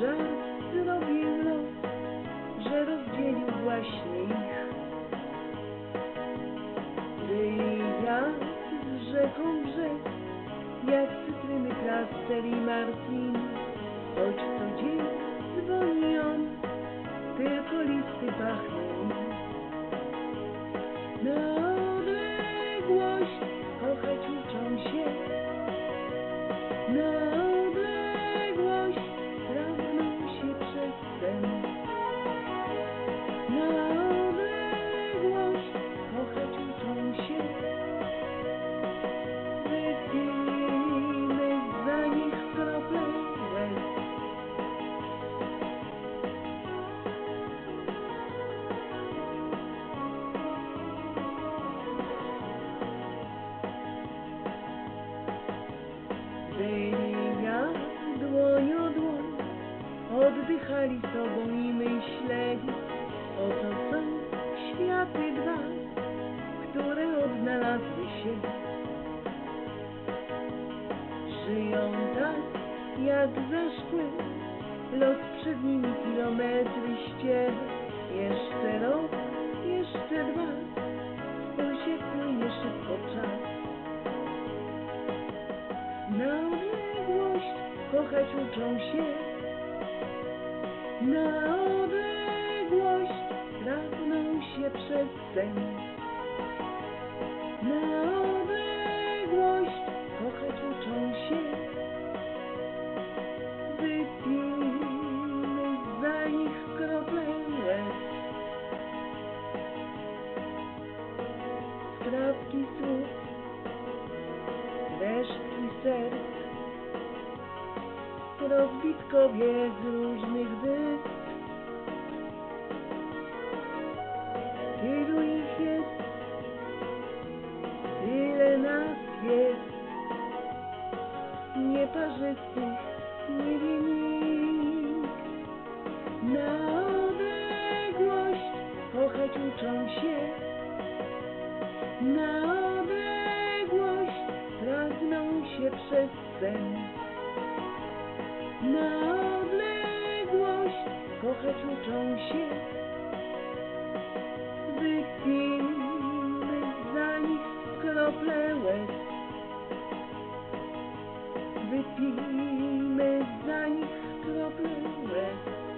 że zrobił los, że rozdzielił właśnie ich. Ty i ja z rzeką brzeg, jak cytryny Krastel i Martin, choć co dzień dzwoni on, tylko listy pachną. Na odległość kochać uczą się, na oddychali sobą i myśleli, oto są światy dwa, które odnalazły się. Żyją tak, jak zeszły, los przed nimi kilometry ścieżek. Jeszcze rok, jeszcze dwa, spójrz jak płynie szybko czas. Na odległość kochać uczą się. Na odległość pragną się przez sen. Na odległość kochać uczą się. Wypijmy za nich krople. Skrawki słów, resztki serc, rozbitkowie z różnych wysp. Tylu ich jest, tyle nas jest, nieparzystych nie wie. Na odległość kochać uczą się, na odległość pragną się przez sen. kochać uczą się. Wypijmy za nich krople łez. Wypijmy za nich krople łez.